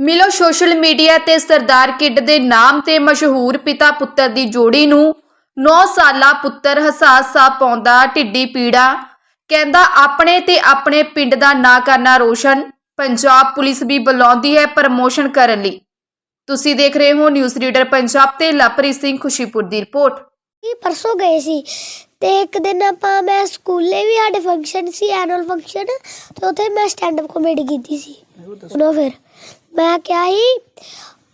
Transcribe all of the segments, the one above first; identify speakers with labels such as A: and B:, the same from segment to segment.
A: ਮਿਲੋ social media ਤੇ ਸਰਦਾਰ kid ਦੇ ਨਾਮ ਤੇ ਮਸ਼ਹੂਰ ਪਿਤਾ ਪੁੱਤਰ ਦੀ ਜੋੜੀ ਨੂੰ। 9 ਸਾਲਾ ਪੁੱਤਰ ਹਸਾਸਾ ਪਾਉਂਦਾ ਢਿੱਡੀ ਪੀੜਾ। ਕਹਿੰਦਾ, ਆਪਣੇ ਤੇ ਆਪਣੇ ਪਿੰਡ ਦਾ ਨਾਂ ਕਰਨਾ ਰੋਸ਼ਨ। ਪੰਜਾਬ ਪੁਲਿਸ ਵੀ ਬੁਲਾਉਂਦੀ ਹੈ ਪ੍ਰਮੋਸ਼ਨ ਕਰਨ ਲਈ। ਤੁਸੀਂ ਦੇਖ ਰਹੇ ਹੋ ਨਿਊਜ਼ ਰੀਡਰ ਪੰਜਾਬ ਤੇ ਲਵਪ੍ਰੀਤ ਸਿੰਘ ਖੁਸ਼ੀਪੁਰ ਦੀ ਰਿਪੋਰਟ।
B: ਇਹ ਪਰਸੋਂ ਗਏ ਸੀ ਤੇ ਇੱਕ ਦਿਨ ਆਪਾਂ, ਮੈਂ ਸਕੂਲੇ ਵੀ ਸਾਡੇ ਫੰਕਸ਼ਨ ਸੀ ਐਨੂਅਲ ਫੰਕਸ਼ਨ ਤੇ ਉੱਥੇ ਮੈਂ ਸਟੈਂਡ ਅਪ ਕਾਮੇਡੀ ਕੀਤੀ ਸੀ। ਉਹਨੋਂ ਫਿਰ। ਮੈਂ ਕਿਹਾ ਸੀ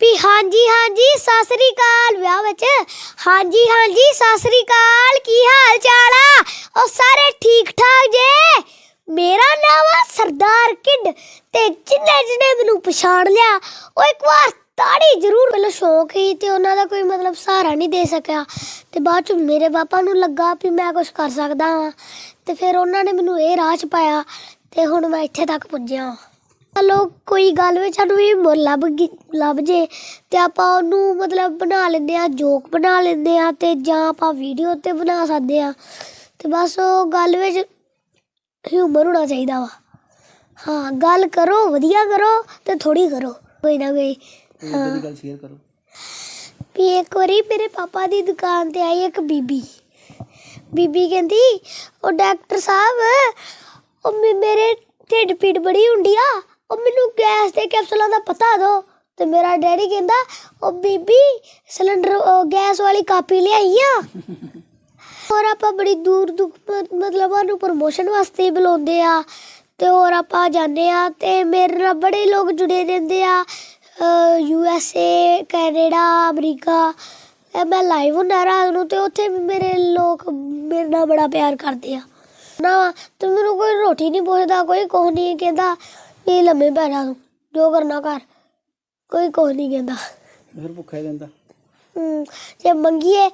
B: ਵੀ ਹਾਂਜੀ ਹਾਂਜੀ, ਸਤਿ ਸ੍ਰੀ ਅਕਾਲ ਵਿਆਹ ਵਿੱਚ। ਹਾਂਜੀ ਹਾਂਜੀ, ਸਤਿ ਸ੍ਰੀ ਅਕਾਲ, ਕੀ ਹਾਲ ਚਾਲ ਆ? ਉਹ ਸਾਰੇ ਠੀਕ ਠਾਕ ਜੇ? ਮੇਰਾ ਨਾਮ ਆ ਸਰਦਾਰ ਕਿੱਡ ਤੇ ਜਿੰਨੇ ਜਿੰਨੇ ਮੈਨੂੰ ਪਛਾਣ ਲਿਆ, ਉਹ ਇੱਕ ਵਾਰ ਤਾੜੀ ਜ਼ਰੂਰ ਪਹਿਲਾਂ ਸ਼ੌਂਕ ਹੀ ਤੇ ਉਹਨਾਂ ਦਾ ਕੋਈ ਮਤਲਬ ਸਹਾਰਾ ਨਹੀਂ ਦੇ ਸਕਿਆ। ਤੇ ਬਾਅਦ ਚ ਮੇਰੇ ਪਾਪਾ ਨੂੰ ਲੱਗਾ ਵੀ ਮੈਂ ਕੁਝ ਕਰ ਸਕਦਾ ਹਾਂ ਤੇ ਫਿਰ ਉਹਨਾਂ ਨੇ ਮੈਨੂੰ ਇਹ ਰਾਹ ਚ ਪਾਇਆ ਤੇ ਹੁਣ ਮੈਂ ਇੱਥੇ ਤੱਕ ਪੁੱਜਿਆ ਹਾਂ ਚਲੋ ਕੋਈ ਗੱਲ ਵਿੱਚ ਸਾਨੂੰ ਵੀ ਮੁੱਲ ਲੱਭ ਗਈ- ਲੱਭ ਜੇ ਤੇ ਆਪਾਂ ਉਹਨੂੰ ਮਤਲਬ ਬਣਾ ਲੈਂਦੇ ਆ ਜੋਕ ਬਣਾ ਲੈਂਦੇ ਆ ਤੇ ਜਾਂ ਆਪਾਂ ਵੀਡੀਓ ਤੇ ਬਣਾ ਸਕਦੇ ਆ ਤੇ ਬਸ ਉਹ ਗੱਲ ਵਿੱਚ ਹਿਊਮਰ ਹੋਣਾ ਚਾਹੀਦਾ ਵਾ। ਹਾਂ ਗੱਲ ਕਰੋ ਵਧੀਆ ਕਰੋ ਤੇ ਥੋੜੀ ਕਰੋ ਕੋਈ ਨਾ ਕੋਈ।
C: ਇਦਾਂ ਦੀ ਗੱਲ ਸ਼ੇਅਰ ਕਰੋ।
B: ਵੀ ਇੱਕ ਵਾਰੀ ਮੇਰੇ ਪਾਪਾ ਦੀ ਦੁਕਾਨ ਤੇ ਆਈ ਇੱਕ ਬੀਬੀ। ਬੀਬੀ ਕਹਿੰਦੀ ਉਹ ਡਾਕਟਰ ਸਾਹਿਬ ਉਹ ਮੇ- ਮੇਰੇ ਢਿੱਡ ਪੀੜ ਬੜੀ ਹੁੰਦੀ ਆ। ਉਹ ਮੈਨੂੰ ਗੈਸ ਦੇ ਕੈਪਸੂਲਾਂ ਦਾ ਪਤਾ ਦਿਓ ਤੇ ਮੇਰਾ ਡੈਡੀ ਕਹਿੰਦਾ ਉਹ ਬੀਬੀ ਸਿਲੰਡਰ ਗੈਸ ਵਾਲੀ ਕਾਪੀ ਲਿਆਈ ਆ ਹੋਰ ਆਪਾਂ ਬੜੀ ਦੂਰ ਮ- ਮਤਲਬ ਉਹਨੂੰ ਪ੍ਰਮੋਸ਼ਨ ਵਾਸਤੇ ਹੀ ਬੁਲਾਉਂਦੇ ਆ ਤੇ ਹੋਰ ਆਪਾਂ ਜਾਂਦੇ ਆ ਤੇ ਮੇਰੇ ਨਾਲ ਬੜੇ ਲੋਕ ਜੁੜੇ ਰਹਿੰਦੇ ਆ। U S A Canada America ਮੈਂ ਲਾਈਵ ਹੁੰਦਾ ਰਾਤ ਨੂੰ ਤੇ ਉੱਥੇ ਵੀ ਮੇਰੇ ਲੋਕ ਮੇਰੇ ਨਾਲ ਬੜਾ ਪਿਆਰ ਕਰਦੇ ਆ। ਨਾ ਤੇ ਮੈਨੂੰ ਕੋਈ ਰੋਟੀ ਨਹੀਂ ਪੁੱਛਦਾ ਕੋਈ ਕੁਛ ਨਹੀਂ ਕਹਿੰਦਾ ਵੀ ਲੰਮੇ ਪੈ ਜਾ ਤੂੰ ਜੋ ਕਰਨਾ ਕਰ ਕੋਈ ਕੁਛ ਨਹੀਂ ਕਹਿੰਦਾ।
C: ਫਿਰ ਭੁੱਖਾ ਹੀ ਰਹਿੰਦਾ।
B: ਹਮ, ਜੇ ਮੰਗੀਏ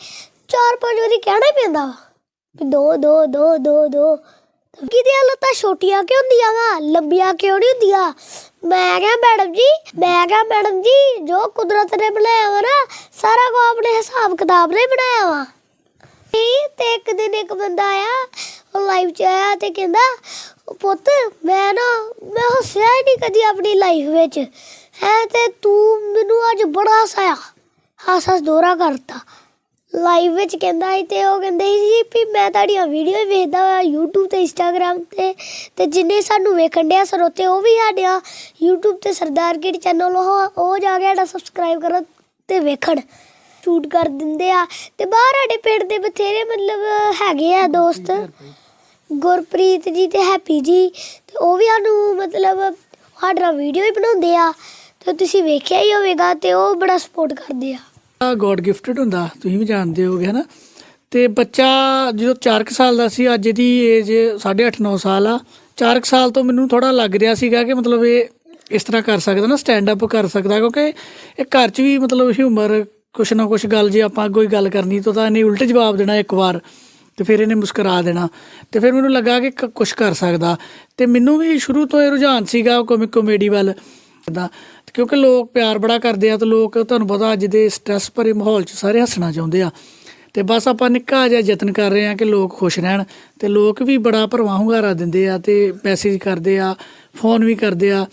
B: ਚਾਰ ਪੰਜ ਵਾਰੀ ਕਹਿਣਾ ਹੀ ਪੈਂਦਾ ਵਾ ਵੀ ਦੋ ਦੋ ਦੋ ਦੋ ਦੋ। ਕਿਹਦੀਆਂ ਲੱਤਾਂ ਛੋਟੀਆਂ ਕਿਉਂ ਹੁੰਦੀਆਂ ਵਾ? ਲੰਬੀਆਂ ਕਿਉਂ ਨਹੀਂ ਹੁੰਦੀਆਂ? ਮੈਂ ਕਿਹਾ ਮੈਡਮ ਜੀ ਮੈਂ ਕਿਹਾ ਮੈਡਮ ਜੀ ਜੋ ਕੁਦਰਤ ਨੇ ਬਣਾਇਆ ਵਾ ਨਾ ਸਾਰਾ ਕੋ ਆਪਣੇ ਹਿਸਾਬ ਕਿਤਾਬ ਨੇ ਬਣਾਇਆ ਵਾ। ਤੇ ਤੇ ਇੱਕ ਦਿਨ ਇੱਕ ਬੰਦਾ ਆਇਆ ਉਹ ਲਾਈਵ ਚ ਆਇਆ ਤੇ ਕਹਿੰਦਾ "ਉਹ ਪੁੱਤ, ਮੈਂ ਨਾ, ਮੈਂ ਹੱਸਿਆ ਹੀ ਨਹੀਂ ਕਦੀ ਆਪਣੀ ਲਾਈਫ ਵਿੱਚ। ਹੈ ਤੇ ਤੂੰ ਮੈਨੂੰ ਅੱਜ ਬੜਾ ਹਸਾਇਆ। ਹੱਸ ਹੱਸ ਦੋਰਾ ਕਰਤਾ। ਲਾਈਵ ਵਿੱਚ ਕਹਿੰਦਾ ਸੀ ਤੇ ਉਹ ਕਹਿੰਦੇ ਸੀ ਵੀ ਮੈਂ ਤੁਹਾਡੀਆਂ ਵੀਡੀਓ ਹੀ ਵੇਖਦਾ ਹਾਂ YouTube ਤੇ Instagram ਤੇ ਤੇ ਜਿੰਨੇ ਸਾਨੂੰ ਵੇਖਣ ਡਿਆ ਸਰੋਤੇ ਉਹ ਵੀ ਸਾਡਿਆ YouTube ਤੇ ਸਰਦਾਰ ਕਿਡ ਚੈਨਲ ਉਹ ਉਹ ਜਾ ਕੇ ਸਾਡਾ ਸਬਸਕ੍ਰਾਈਬ ਕਰਨ ਤੇ ਵੇਖਣ। ਸ਼ੂਟ ਕਰ ਦਿੰਦੇ ਆ। ਤੇ ਬਾਹਰ ਸਾਡੇ ਪਿੰਡ ਦੇ ਬਥੇਰੇ ਮਤਲਬ ਹੈਗੇ ਆ ਦੋਸਤ। ਗੁਰਪ੍ਰੀਤ ਜੀ ਤੇ ਹੈਪੀ ਜੀ, ਤੇ ਉਹ ਵੀ ਸਾਨੂੰ ਮਤਲਬ ਸਾਡਾ ਵੀਡੀਓ ਹੀ ਬਣਾਉਂਦੇ ਆ, ਤੇ ਤੁਸੀਂ ਵੇਖਿਆ ਹੀ ਹੋਵੇਗਾ ਤੇ ਉਹ ਬੜਾ ਸਪੋਰਟ ਕਰਦੇ ਆ।
D: ਗੋਡ ਗਿਫਟਡ ਹੁੰਦਾ, ਤੁਸੀਂ ਵੀ ਜਾਣਦੇ ਹੋਗੇ ਹਨਾ? ਤੇ ਬੱਚਾ ਜਦੋਂ 4 ਸਾਲ ਦਾ ਸੀ, ਅੱਜ ਦੀ ਏਜ 8.5 9 ਸਾਲ ਆ। 4 ਸਾਲ ਤੋਂ ਮੈਨੂੰ ਥੋੜਾ ਲੱਗ ਰਿਹਾ ਸੀਗਾ ਕਿ ਮਤਲਬ ਇਹ ਇਸ ਤਰ੍ਹਾਂ ਕਰ ਸਕਦਾ ਨਾ ਸਟੈਂਡ ਅਪ ਕਰ ਸਕਦਾ, ਕਿਉਂਕਿ ਇਹ ਘਰ 'ਚ ਵੀ ਮਤਲਬ ਹਿਊਮਰ ਕੁਛ ਨਾ ਕੁਛ ਗੱਲ ਜੇ ਆਪਾਂ ਕੋਈ ਗੱਲ ਕਰਨੀ, ਤਾਂ ਤਾਂ ਇਹਨੇ ਉਲਟ ਜਵਾਬ ਦੇਣਾ ਇੱਕ ਵਾਰ। ਤੇ ਫਿਰ ਇਹਨੇ ਮੁਸਕਰਾ ਦੇਣਾ। ਤੇ ਫਿਰ ਮੈਨੂੰ ਲੱਗਾ ਕਿ ਕ- ਕੁਛ ਕਰ ਸਕਦਾ। ਤੇ ਮੈਨੂੰ ਵੀ ਸ਼ੁਰੂ ਤੋਂ ਇਹ ਰੁਝਾਨ ਸੀਗਾ ਕੋਮਿਕ ਕਾਮੇਡੀ ਵੱਲ। ਦਾ ਕਿਉਂਕਿ ਲੋਕ ਪਿਆਰ ਬੜਾ ਕਰਦੇ ਆ ਤੇ ਲੋਕ ਤੁਹਾਨੂੰ ਪਤਾ ਅੱਜ ਦੇ ਸਟ੍ਰੈਸ ਭਰੇ ਮਾਹੌਲ 'ਚ ਸਾਰੇ ਹੱਸਣਾ ਚਾਹੁੰਦੇ ਆ। ਤੇ ਬਸ ਆਪਾਂ ਨਿੱਕਾ ਜਿਹਾ ਯਤਨ ਕਰ ਰਹੇ ਆ ਕਿ ਲੋਕ ਖੁਸ਼ ਰਹਿਣ। ਤੇ ਲੋਕ ਵੀ ਬੜਾ ਭਰਵਾਂ ਹੁੰਗਾਰਾ ਦਿੰਦੇ ਆ ਤੇ ਮੈਸੇਜ ਕਰਦੇ ਆ ਫੋਨ ਵੀ ਕਰਦੇ ਆ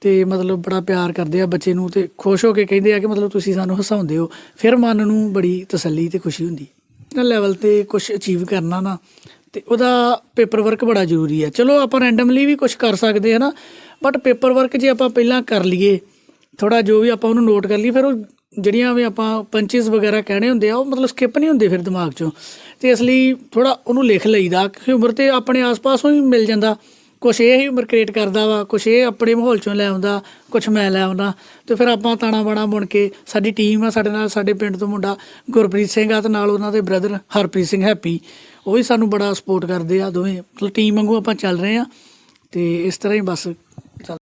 D: ਤੇ ਮਤਲਬ ਬੜਾ ਪਿਆਰ ਕਰਦੇ ਆ ਬੱਚੇ ਨੂੰ ਤੇ ਖੁਸ਼ ਹੋ ਕੇ ਕਹਿੰਦੇ ਆ ਕਿ ਮਤਲਬ ਤੁਸੀਂ ਸਾਨੂੰ ਹਸਾਉਂਦੇ ਹੋ। ਫਿਰ ਮਨ ਨੂੰ ਬੜੀ ਤਸੱਲੀ ਤੇ ਖੁਸ਼ੀ ਹੁੰਦੀ। ਨਾ ਲੈਵਲ ਤੇ ਕੁਝ ਅਚੀਵ ਕਰਨਾ ਨਾ, ਤੇ ਉਹਦਾ ਪੇਪਰ ਵਰਕ ਬੜਾ ਜ਼ਰੂਰੀ ਹੈ। ਚਲੋ ਆਪਾਂ ਰੈਂਡਮਲੀ ਵੀ ਕੁਝ ਕਰ ਸਕਦੇ ਹਾਂ ਨਾ ਬਟ ਪੇਪਰ ਵਰਕ ਜੇ ਆਪਾਂ ਪਹਿਲਾਂ ਕਰ ਲਈਏ ਥੋੜਾ ਜੋ ਵੀ ਆਪਾਂ ਉਹਨੂੰ ਨੋਟ ਕਰ ਲਈਏ, ਫਿਰ ਉਹ ਜਿਹੜੀਆਂ ਵੀ ਆਪਾਂ ਪੰਚਸ ਵਗੈਰਾ ਕਹਿਣੇ ਹੁੰਦੇ ਆ, ਉਹ ਮਤਲਬ ਸਕਿਪ ਨਹੀਂ ਹੁੰਦੇ ਫਿਰ ਦਿਮਾਗ ਚੋਂ। ਤੇ ਇਸ ਲਈ ਥੋੜਾ ਉਹਨੂੰ ਲਿਖ ਲਈਦਾ ਉਮਰ ਤੇ ਆਪਣੇ ਆਸ-ਪਾਸੋਂ ਹੀ ਮਿਲ ਜਾਂਦਾ। ਕੁਛ ਇਹ ਹੀ ਉਮਰ ਕ੍ਰੀਏਟ ਕਰਦਾ ਵਾ, ਕੁਛ ਇਹ ਆਪਣੇ ਮਾਹੌਲ ਚੋਂ ਲੈ ਆਉਂਦਾ, ਕੁਛ ਮੈਂ ਲੈ ਆਉਂਦਾ। ਤੇ ਫਿਰ ਆਪਾਂ ਤਾਣਾ ਬਾਣਾ ਬੁਣ ਕੇ ਸਾਡੀ ਟੀਮ ਆ, ਸਾਡੇ ਨਾਲ, ਸਾਡੇ ਪਿੰਡ ਤੋਂ ਮੁੰਡਾ ਗੁਰਪ੍ਰੀਤ ਸਿੰਘ ਆ ਤੇ ਨਾਲ ਉਹਨਾਂ ਦੇ ਬ੍ਰਦਰ ਹਰਪ੍ਰੀਤ ਸਿੰਘ ਹੈਪੀ। ਉਹ ਵੀ ਸਾਨੂੰ ਬੜਾ ਸਪੋਰਟ ਕਰਦੇ ਆ ਦੋਵੇਂ। ਮਤਲਬ ਟੀਮ ਵਾਂਗੂ ਆਪਾਂ ਚੱਲ ਰਹੇ ਆ ਤੇ ਇਸ ਤਰ੍ਹਾਂ ਹੀ ਬਸ